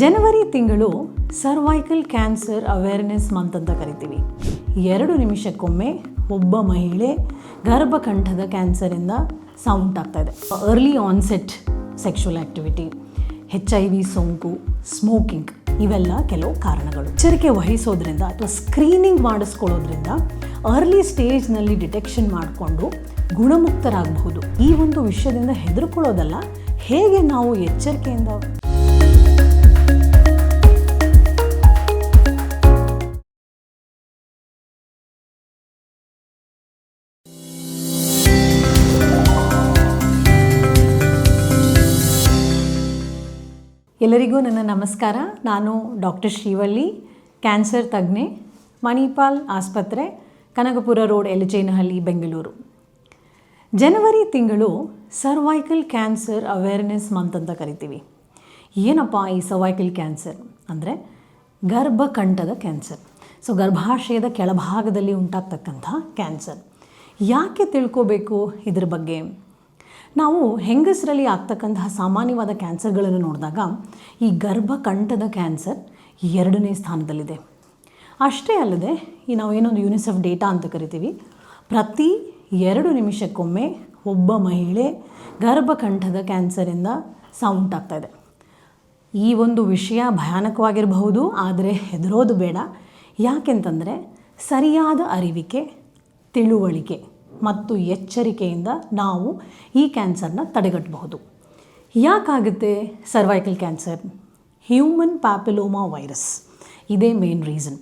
ಜನವರಿ ತಿಂಗಳು cervical cancer awareness month ಅಂತ ಕರಿತೀವಿ. ಎರಡು ನಿಮಿಷಕ್ಕೊಮ್ಮೆ ಒಬ್ಬ ಮಹಿಳೆ ಗರ್ಭಕಂಠದ ಕ್ಯಾನ್ಸರಿಂದ ಆಗ್ತಾ ಇದೆ. Early onset sexual activity H I V ಸೋಂಕು ಸ್ಮೋಕಿಂಗ್ ಇವೆಲ್ಲ ಕೆಲವು ಕಾರಣಗಳು. ಎಚ್ಚರಿಕೆ ವಹಿಸೋದ್ರಿಂದ ಅಥವಾ ಸ್ಕ್ರೀನಿಂಗ್ ಮಾಡಿಸ್ಕೊಳ್ಳೋದ್ರಿಂದ ಅರ್ಲಿ ಸ್ಟೇಜ್ನಲ್ಲಿ ಡಿಟೆಕ್ಷನ್ ಮಾಡಿಕೊಂಡು ಗುಣಮುಕ್ತರಾಗಬಹುದು. ಈ ಒಂದು ವಿಷಯದಿಂದ ಹೆದರ್ಕೊಳ್ಳೋದಲ್ಲ, ಹೇಗೆ ನಾವು ಎಚ್ಚರಿಕೆಯಿಂದ ಎಲ್ಲರಿಗೂ ನನ್ನ ನಮಸ್ಕಾರ. ನಾನು ಡಾಕ್ಟರ್ ಶ್ರೀವಳ್ಳಿ, ಕ್ಯಾನ್ಸರ್ ತಜ್ಞೆ, ಮಣಿಪಾಲ್ ಆಸ್ಪತ್ರೆ, ಕನಕಪುರ ರೋಡ್, ಎಲಜೇನಹಳ್ಳಿ, ಬೆಂಗಳೂರು. ಜನವರಿ ತಿಂಗಳು ಸರ್ವೈಕಲ್ ಕ್ಯಾನ್ಸರ್ ಅವೇರ್ನೆಸ್ ಮಂತ್ ಅಂತ ಕರಿತೀವಿ. ಏನಪ್ಪ ಈ ಸರ್ವೈಕಲ್ ಕ್ಯಾನ್ಸರ್? ಅಂದರೆ ಗರ್ಭಕಂಠದ ಕ್ಯಾನ್ಸರ್. ಸೊ, ಗರ್ಭಾಶಯದ ಕೆಳಭಾಗದಲ್ಲಿ ಉಂಟಾಗ್ತಕ್ಕಂಥ ಕ್ಯಾನ್ಸರ್. ಯಾಕೆ ತಿಳ್ಕೋಬೇಕು ಇದ್ರ ಬಗ್ಗೆ? ನಾವು ಹೆಂಗಸರಲ್ಲಿ ಆಗ್ತಕ್ಕಂತಹ ಸಾಮಾನ್ಯವಾದ ಕ್ಯಾನ್ಸರ್ಗಳನ್ನು ನೋಡಿದಾಗ ಈ ಗರ್ಭಕಂಠದ ಕ್ಯಾನ್ಸರ್ ಎರಡನೇ ಸ್ಥಾನದಲ್ಲಿದೆ. ಅಷ್ಟೇ ಅಲ್ಲದೆ, ಈ ನಾವು ಏನೊಂದು ಯುನಿಸೆಫ್ ಡೇಟಾ ಅಂತ ಕರಿತೀವಿ. ಪ್ರತಿ ಎರಡು ನಿಮಿಷಕ್ಕೊಮ್ಮೆ ಒಬ್ಬ ಮಹಿಳೆ ಗರ್ಭಕಂಠದ ಕ್ಯಾನ್ಸರಿಂದ ಸಾವುಂಟಾಗ್ತಾ ಇದೆ. ಈ ಒಂದು ವಿಷಯ ಭಯಾನಕವಾಗಿರಬಹುದು, ಆದರೆ ಹೆದರೋದು ಬೇಡ. ಯಾಕೆಂತಂದರೆ, ಸರಿಯಾದ ಅರಿವಿಕೆ, ತಿಳುವಳಿಕೆ ಮತ್ತು ಎಚ್ಚರಿಕೆಯಿಂದ ನಾವು ಈ ಕ್ಯಾನ್ಸರ್ನ ತಡೆಗಟ್ಟಬಹುದು. ಯಾಕಾಗುತ್ತೆ? Cervical cancer, human papilloma virus. ಇದೇ ಮೇನ್ ರೀಸನ್.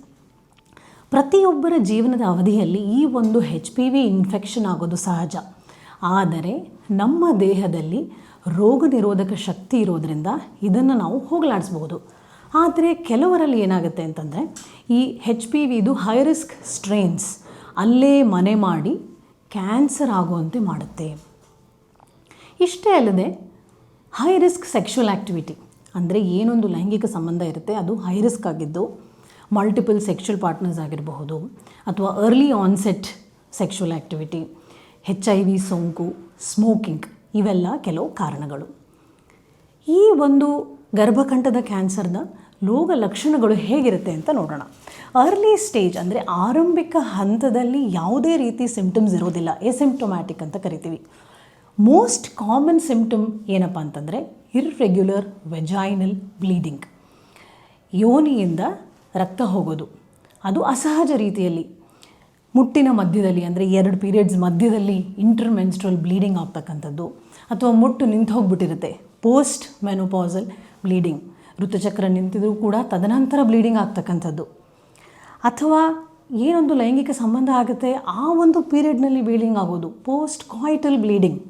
ಪ್ರತಿಯೊಬ್ಬರ ಜೀವನದ ಅವಧಿಯಲ್ಲಿ ಈ ಒಂದು ಹೆಚ್ ಪಿ ವಿ ಇನ್ಫೆಕ್ಷನ್ ಆಗೋದು ಸಹಜ. ಆದರೆ ನಮ್ಮ ದೇಹದಲ್ಲಿ ರೋಗ ನಿರೋಧಕ ಶಕ್ತಿ ಇರೋದರಿಂದ ಇದನ್ನು ನಾವು ಹೋಗಲಾಡಿಸ್ಬೋದು ಆದರೆ ಕೆಲವರಲ್ಲಿ ಏನಾಗುತ್ತೆ ಅಂತಂದರೆ ಈ ಹೆಚ್ ಪಿ ವಿದು ಹೈ ರಿಸ್ಕ್ ಸ್ಟ್ರೇನ್ಸ್ ಅಲ್ಲೇ ಮನೆ ಮಾಡಿ ಕ್ಯಾನ್ಸರ್ ಆಗುವಂತೆ ಮಾಡುತ್ತೆ. ಇಷ್ಟೇ ಅಲ್ಲದೆ ಹೈ ರಿಸ್ಕ್ ಸೆಕ್ಷುವಲ್ ಆ್ಯಕ್ಟಿವಿಟಿ ಅಂದರೆ ಏನೊಂದು ಲೈಂಗಿಕ ಸಂಬಂಧ ಇರುತ್ತೆ, ಅದು ಹೈ ರಿಸ್ಕ್ ಆಗಿದ್ದು ಮಲ್ಟಿಪಲ್ ಸೆಕ್ಷುವಲ್ ಪಾರ್ಟ್ನರ್ಸ್ ಆಗಿರಬಹುದು ಅಥವಾ early onset sexual activity H I V ಸೋಂಕು ಸ್ಮೋಕಿಂಗ್ ಇವೆಲ್ಲ ಕೆಲವು ಕಾರಣಗಳು. ಈ ಒಂದು ಗರ್ಭಕಂಠದ ಕ್ಯಾನ್ಸರ್ನ ರೋಗ ಲಕ್ಷಣಗಳು ಹೇಗಿರುತ್ತೆ ಅಂತ ನೋಡೋಣ. ಅರ್ಲಿ ಸ್ಟೇಜ್ ಅಂದರೆ ಆರಂಭಿಕ ಹಂತದಲ್ಲಿ ಯಾವುದೇ ರೀತಿ ಸಿಮ್ಟಮ್ಸ್ ಇರೋದಿಲ್ಲ. ಎಸಿಮ್ಟೊಮ್ಯಾಟಿಕ್ ಅಂತ ಕರಿತೀವಿ. ಮೋಸ್ಟ್ ಕಾಮನ್ ಸಿಮ್ಟಮ್ ಏನಪ್ಪ ಅಂತಂದರೆ ಇರ್ರೆಗ್ಯುಲರ್ ವೆಜೈನಲ್ ಬ್ಲೀಡಿಂಗ್ ಯೋನಿಯಿಂದ ರಕ್ತ ಹೋಗೋದು. ಅದು ಅಸಹಜ ರೀತಿಯಲ್ಲಿ. ಮುಟ್ಟಿನ ಮಧ್ಯದಲ್ಲಿ ಅಂದರೆ ಎರಡು ಪೀರಿಯಡ್ಸ್ ಮಧ್ಯದಲ್ಲಿ ಇಂಟರ್ಮೆನ್ಸ್ಟ್ರಲ್ ಬ್ಲೀಡಿಂಗ್ ಆಗ್ತಕ್ಕಂಥದ್ದು. ಅಥವಾ ಮುಟ್ಟು ನಿಂತು ಹೋಗ್ಬಿಟ್ಟಿರುತ್ತೆ ಪೋಸ್ಟ್ ಮೆನೋಪಾಸಲ್ ಬ್ಲೀಡಿಂಗ್ ಋತುಚಕ್ರ ನಿಂತಿದ್ರೂ ಕೂಡ ತದನಂತರ ಬ್ಲೀಡಿಂಗ್ ಆಗ್ತಕ್ಕಂಥದ್ದು. ಅಥವಾ ಏನೊಂದು ಲೈಂಗಿಕ ಸಂಬಂಧ ಆಗುತ್ತೆ, ಆ ಒಂದು ಪೀರಿಯಡ್ನಲ್ಲಿ ಬ್ಲೀಡಿಂಗ್ ಆಗೋದು ಪೋಸ್ಟ್ ಕಾಯಿಟಲ್ ಬ್ಲೀಡಿಂಗ್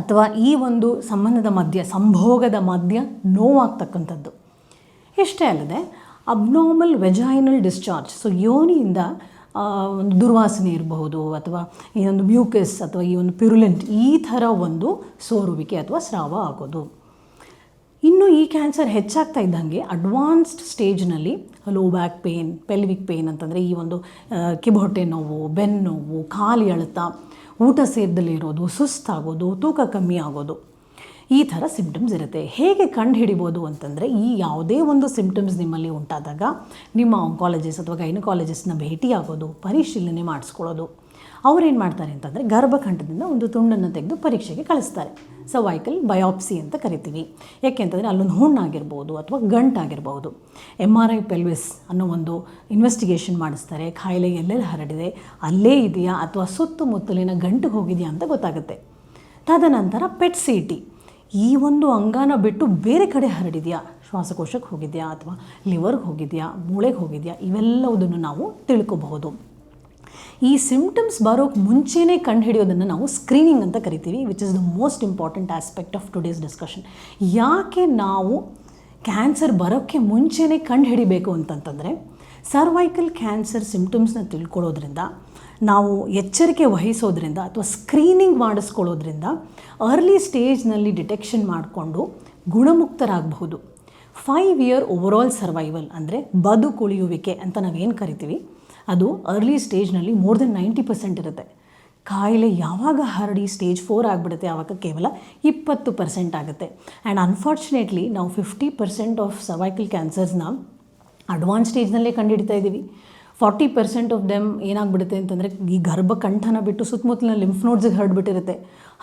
ಅಥವಾ ಈ ಒಂದು ಸಂಬಂಧದ ಮಧ್ಯ, ಸಂಭೋಗದ ಮಧ್ಯ ನೋವಾಗ್ತಕ್ಕಂಥದ್ದು. ಇಷ್ಟೇ ಅಲ್ಲದೆ ಅಬ್ನಾರ್ಮಲ್ ವೆಜೈನಲ್ ಡಿಸ್ಚಾರ್ಜ್ ಸೊ ಯೋನಿಯಿಂದ ಒಂದು ದುರ್ವಾಸನೆ ಇರಬಹುದು, ಅಥವಾ ಈ ಒಂದು ಮ್ಯೂಕಸ್ ಅಥವಾ ಈ ಒಂದು ಪ್ಯುರುಲೆಂಟ್ ಈ ಥರ ಒಂದು ಸೋರುವಿಕೆ ಅಥವಾ ಸ್ರಾವ ಆಗೋದು. ಇನ್ನು ಈ ಕ್ಯಾನ್ಸರ್ ಹೆಚ್ಚಾಗ್ತಾ ಇದ್ದಂಗೆ advanced ಸ್ಟೇಜ್ನಲ್ಲಿ low back pain pelvic pain ಅಂತಂದರೆ ಈ ಒಂದು ಕಿಬೊಟ್ಟೆ ನೋವು, ಬೆನ್ನು ನೋವು ಕಾಲು ಎಳೆತ ಊಟ ಸೇರ್ದಲ್ಲಿರೋದು ಸುಸ್ತಾಗೋದು, ತೂಕ ಕಮ್ಮಿ ಆಗೋದು, ಈ ಥರ ಸಿಂಪ್ಟಮ್ಸ್ ಇರುತ್ತೆ. ಹೇಗೆ ಕಂಡು ಹಿಡಿಬೋದು ಅಂತಂದರೆ ಈ ಯಾವುದೇ ಒಂದು ಸಿಂಪ್ಟಮ್ಸ್ ನಿಮ್ಮಲ್ಲಿ ಉಂಟಾದಾಗ ನಿಮ್ಮ ಆಂಕಾಲಜಿಸ್ಟ್ ಅಥವಾ ಗೈನಕಾಲಜಿಸ್ಟ್ನ ಭೇಟಿಯಾಗೋದು, ಪರಿಶೀಲನೆ ಮಾಡಿಸ್ಕೊಳ್ಳೋದು. ಅವ್ರೇನು ಮಾಡ್ತಾರೆ ಅಂತಂದರೆ ಗರ್ಭಕಂಠದಿಂದ ಒಂದು ತುಂಡನ್ನು ತೆಗೆದು ಪರೀಕ್ಷೆಗೆ ಕಳಿಸ್ತಾರೆ. ಸರ್ವೈಕಲ್ ಬಯಾಪ್ಸಿ ಅಂತ ಕರಿತೀವಿ. ಯಾಕೆಂತಂದರೆ ಅಲ್ಲೊಂದು ಹುಣ್ಣಾಗಿರ್ಬೋದು ಅಥವಾ ಗಂಟಾಗಿರ್ಬೋದು ಎಂ ಆರ್ ಐ ಪೆಲ್ವಿಸ್ ಅನ್ನೋ ಒಂದು ಇನ್ವೆಸ್ಟಿಗೇಷನ್ ಮಾಡಿಸ್ತಾರೆ. ಖಾಯಿಲೆ ಎಲ್ಲೆಲ್ಲಿ ಹರಡಿದೆ, ಅಲ್ಲೇ ಇದೆಯಾ ಅಥವಾ ಸುತ್ತಮುತ್ತಲಿನ ಗಂಟು ಹೋಗಿದೆಯಾ ಅಂತ ಗೊತ್ತಾಗುತ್ತೆ. ತದನಂತರ ಪೆಟ್ ಸಿ ಟಿ ಈ ಒಂದು ಅಂಗಾನ ಬಿಟ್ಟು ಬೇರೆ ಕಡೆ ಹರಡಿದೆಯಾ, ಶ್ವಾಸಕೋಶಕ್ಕೆ ಹೋಗಿದೆಯಾ ಅಥವಾ ಲಿವರ್ಗೆ ಹೋಗಿದೆಯಾ, ಮೂಳೆಗೆ ಹೋಗಿದೆಯಾ, ಇವೆಲ್ಲವುದನ್ನು ನಾವು ತಿಳ್ಕೊಬಹುದು. ಈ ಸಿಂಪ್ಟಮ್ಸ್ ಬರೋಕ್ಕೆ ಮುಂಚೆನೇ ಕಂಡುಹಿಡಿಯೋದನ್ನು ನಾವು ಸ್ಕ್ರೀನಿಂಗ್ ಅಂತ ಕರಿತೀವಿ which is the most important aspect of today's discussion ಯಾಕೆ ನಾವು ಕ್ಯಾನ್ಸರ್ ಬರೋಕ್ಕೆ ಮುಂಚೆನೇ ಕಂಡುಹಿಡಿಬೇಕು ಅಂತಂತಂದರೆ ಸರ್ವೈಕಲ್ ಕ್ಯಾನ್ಸರ್ ಸಿಂಪ್ಟಮ್ಸ್ನ ತಿಳ್ಕೊಳ್ಳೋದ್ರಿಂದ ನಾವು ಎಚ್ಚರಿಕೆ ವಹಿಸೋದ್ರಿಂದ ಅಥವಾ ಸ್ಕ್ರೀನಿಂಗ್ ಮಾಡಿಸ್ಕೊಳ್ಳೋದ್ರಿಂದ ಅರ್ಲಿ ಸ್ಟೇಜ್ನಲ್ಲಿ ಡಿಟೆಕ್ಷನ್ ಮಾಡಿಕೊಂಡು ಗುಣಮುಕ್ತರಾಗಬಹುದು. ಫೈವ್ ಇಯರ್ ಓವರಾಲ್ ಸರ್ವೈವಲ್ ಅಂದರೆ ಬದುಕುಳಿಯುವಿಕೆ ಅಂತ ನಾವೇನು ಕರಿತೀವಿ? ಅದು ಅರ್ಲಿ ಸ್ಟೇಜ್ನಲ್ಲಿ ಮೋರ್ ದೆನ್ ನೈಂಟಿ ಪರ್ಸೆಂಟ್ ಇರುತ್ತೆ. ಕಾಯಿಲೆ ಯಾವಾಗ ಹರಡಿ ಸ್ಟೇಜ್ ಫೋರ್ ಆಗಿಬಿಡುತ್ತೆ ಆವಾಗ ಕೇವಲ ಇಪ್ಪತ್ತು ಪರ್ಸೆಂಟ್ ಆಗುತ್ತೆ. ಆ್ಯಂಡ್ ಅನ್ಫಾರ್ಚುನೇಟ್ಲಿ ನಾವು ಫಿಫ್ಟಿ ಪರ್ಸೆಂಟ್ ಆಫ್ ಸವೈಕಲ್ ಕ್ಯಾನ್ಸರ್ಸ್ನ ಅಡ್ವಾನ್ಸ್ ಸ್ಟೇಜ್ನಲ್ಲೇ ಕಂಡುಹಿಡ್ತಾ ಇದ್ದೀವಿ. ಫಾರ್ಟಿ ಪರ್ಸೆಂಟ್ ಆಫ್ ದೆಮ್ ಏನಾಗ್ಬಿಡುತ್ತೆ ಅಂತಂದರೆ ಈ ಗರ್ಭಕಂಠನ ಬಿಟ್ಟು ಸುತ್ತಮುತ್ತಲಿನ ಲಿಂಫ್ ನೋಡ್ಸಿಗೆ ಹರಡ್ಬಿಟ್ಟಿರುತ್ತೆ.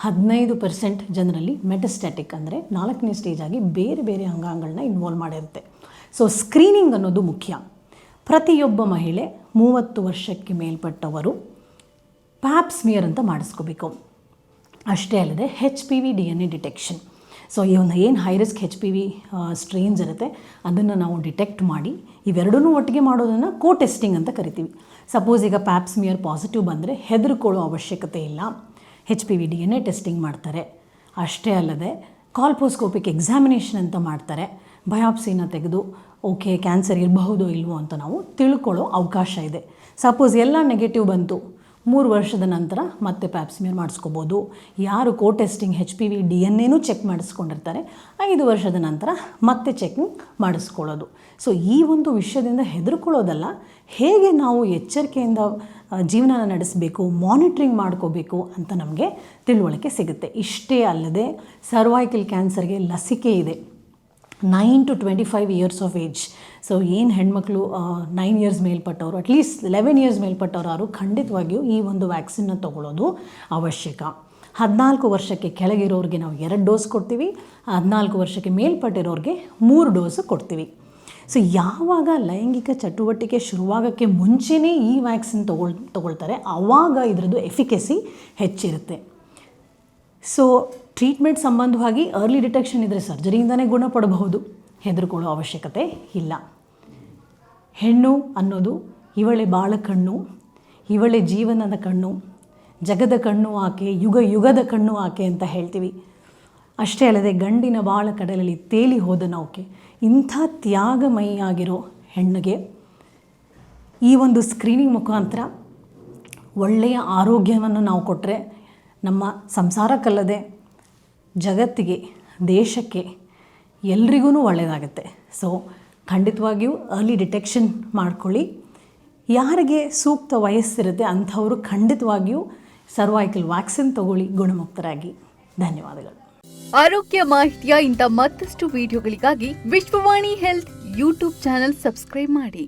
ಹದಿನೈದು ಪರ್ಸೆಂಟ್ ಜನರಲ್ಲಿ ಮೆಟಸ್ಟ್ಯಾಟಿಕ್ ಅಂದರೆ ನಾಲ್ಕನೇ ಸ್ಟೇಜ್ ಆಗಿ ಬೇರೆ ಬೇರೆ ಅಂಗಾಂಗಗಳನ್ನ ಇನ್ವಾಲ್ವ್ ಮಾಡಿರುತ್ತೆ. ಸೊ ಸ್ಕ್ರೀನಿಂಗ್ ಅನ್ನೋದು ಮುಖ್ಯ. ಪ್ರತಿಯೊಬ್ಬ ಮಹಿಳೆ ಮೂವತ್ತು ವರ್ಷಕ್ಕೆ ಮೇಲ್ಪಟ್ಟವರು ಪ್ಯಾಪ್ ಸ್ಮಿಯರ್ ಅಂತ ಮಾಡಿಸ್ಕೋಬೇಕು. ಅಷ್ಟೇ ಅಲ್ಲದೆ H P V D N A detection. So, ಈ ಒಂದು ಏನು high risk H P V strains ಇರುತ್ತೆ, ಅದನ್ನು ನಾವು ಡಿಟೆಕ್ಟ್ ಮಾಡಿ ಇವೆರಡನ್ನೂ ಒಟ್ಟಿಗೆ ಮಾಡೋದನ್ನು ಕೋ ಟೆಸ್ಟಿಂಗ್ ಅಂತ ಕರಿತೀವಿ. ಸಪೋಸ್ ಈಗ ಪ್ಯಾಪ್ಸ್ಮಿಯರ್ ಪಾಸಿಟಿವ್ ಬಂದರೆ ಹೆದರ್ಕೊಳ್ಳೋ ಅವಶ್ಯಕತೆ ಇಲ್ಲ. H P V D N A testing ಮಾಡ್ತಾರೆ. ಅಷ್ಟೇ ಅಲ್ಲದೆ ಕಾಲ್ಪೋಸ್ಕೋಪಿಕ್ ಎಕ್ಸಾಮಿನೇಷನ್ ಅಂತ ಮಾಡ್ತಾರೆ. ಬಯಾಪ್ಸಿನ ತೆಗೆದು ಓಕೆ, ಕ್ಯಾನ್ಸರ್ ಇರಬಹುದು ಇಲ್ವೋ ಅಂತ ನಾವು ತಿಳ್ಕೊಳ್ಳೋ ಅವಕಾಶ ಇದೆ. ಸಪೋಸ್ ಎಲ್ಲ ನೆಗೆಟಿವ್ ಬಂತು, ಮೂರು ವರ್ಷದ ನಂತರ ಮತ್ತೆ ಪ್ಯಾಪ್ಸ್ಮಿಯರ್ ಮಾಡಿಸ್ಕೋಬೋದು. ಯಾರು co testing H P V D N ಎನೂ ಚೆಕ್ ಮಾಡಿಸ್ಕೊಂಡಿರ್ತಾರೆ. ಐದು ವರ್ಷದ ನಂತರ ಮತ್ತೆ ಚೆಕಿಂಗ್ ಮಾಡಿಸ್ಕೊಳ್ಳೋದು. ಸೊ ಈ ಒಂದು ವಿಷಯದಿಂದ ಹೆದರ್ಕೊಳ್ಳೋದಲ್ಲ, ಹೇಗೆ ನಾವು ಎಚ್ಚರಿಕೆಯಿಂದ ಜೀವನ ಜೀವನನ ನಡೆಸಬೇಕು ಮಾನಿಟ್ರಿಂಗ್ ಮಾಡ್ಕೋಬೇಕು ಅಂತ ನಮಗೆ ತಿಳುವಳಿಕೆ ಸಿಗುತ್ತೆ. ಇಷ್ಟೇ ಅಲ್ಲದೆ ಸರ್ವೈಕಲ್ ಕ್ಯಾನ್ಸರ್ಗೆ ಲಸಿಕೆ ಇದೆ. Nine to twenty five years of age so ಏನು ಹೆಣ್ಮಕ್ಳು ನೈನ್ ಇಯರ್ಸ್ ಮೇಲ್ಪಟ್ಟವರು ಅಟ್ಲೀಸ್ಟ್ ಲೆವೆನ್ ಇಯರ್ಸ್ ಮೇಲ್ಪಟ್ಟವರು ಯಾರು ಖಂಡಿತವಾಗಿಯೂ ಈ ಒಂದು ವ್ಯಾಕ್ಸಿನ್ನ ತಗೊಳ್ಳೋದು ಅವಶ್ಯಕ. ಹದಿನಾಲ್ಕು ವರ್ಷಕ್ಕೆ ಕೆಳಗಿರೋರಿಗೆ ನಾವು ಎರಡು ಡೋಸ್ ಕೊಡ್ತೀವಿ, ಹದಿನಾಲ್ಕು ವರ್ಷಕ್ಕೆ ಮೇಲ್ಪಟ್ಟಿರೋರಿಗೆ ಮೂರು ಡೋಸ್ ಕೊಡ್ತೀವಿ. ಸೊ ಯಾವಾಗ ಲೈಂಗಿಕ ಚಟುವಟಿಕೆ ಶುರುವಾಗೋಕ್ಕೆ ಮುಂಚೆನೇ ಈ ವ್ಯಾಕ್ಸಿನ್ ತಗೊಳ್, ತಗೊಳ್ತಾರೆ ಆವಾಗ ಇದರದ್ದು ಎಫಿಕೆಸಿ ಹೆಚ್ಚಿರುತ್ತೆ. ಸೊ ಟ್ರೀಟ್ಮೆಂಟ್ ಸಂಬಂಧವಾಗಿ ಅರ್ಲಿ ಡಿಟೆಕ್ಷನ್ ಇದ್ದರೆ ಸರ್ಜರಿಯಿಂದನೇ ಗುಣಪಡಬಹುದು ಹೆದರ್ಕೊಳ್ಳೋ ಅವಶ್ಯಕತೆ ಇಲ್ಲ. ಹೆಣ್ಣು ಅನ್ನೋದು ಇವಳೆ ಬಾಳ ಕಣ್ಣು, ಇವಳೆ ಜೀವನದ ಕಣ್ಣು, ಜಗದ ಕಣ್ಣು ಆಕೆ, ಯುಗ ಯುಗದ ಕಣ್ಣು ಆಕೆ ಅಂತ ಹೇಳ್ತೀವಿ. ಅಷ್ಟೇ ಅಲ್ಲದೆ ಗಂಡಿನ ಬಾಳ ಕಡಲಲ್ಲಿ ತೇಲಿ ಹೋದ ನೌಕೆ, ಇಂಥ ತ್ಯಾಗಮಯಿಯಾಗಿರೋ ಹೆಣ್ಣಿಗೆ ಈ ಒಂದು ಸ್ಕ್ರೀನಿಂಗ್ ಮುಖಾಂತರ ಒಳ್ಳೆಯ ಆರೋಗ್ಯವನ್ನು ನಾವು ಕೊಟ್ಟರೆ ನಮ್ಮ ಸಂಸಾರಕ್ಕಲ್ಲದೆ ಜಗತ್ತಿಗೆ, ದೇಶಕ್ಕೆ ಎಲ್ರಿಗೂ ಒಳ್ಳೆಯದಾಗುತ್ತೆ. ಸೊ ಖಂಡಿತವಾಗಿಯೂ ಅರ್ಲಿ ಡಿಟೆಕ್ಷನ್ ಮಾಡ್ಕೊಳ್ಳಿ. ಯಾರಿಗೆ ಸೂಕ್ತ ವಯಸ್ಸಿರುತ್ತೆ ಅಂಥವರು ಖಂಡಿತವಾಗಿಯೂ ಸರ್ವೈಕಲ್ ವ್ಯಾಕ್ಸಿನ್ ತಗೊಳ್ಳಿ ಗುಣಮುಕ್ತರಾಗಿ. ಧನ್ಯವಾದಗಳು. ಆರೋಗ್ಯ ಮಾಹಿತಿಯ ಇಂಥ ಮತ್ತಷ್ಟು ವಿಡಿಯೋಗಳಿಗಾಗಿ Vishwavani health YouTube channel subscribe ಮಾಡಿ.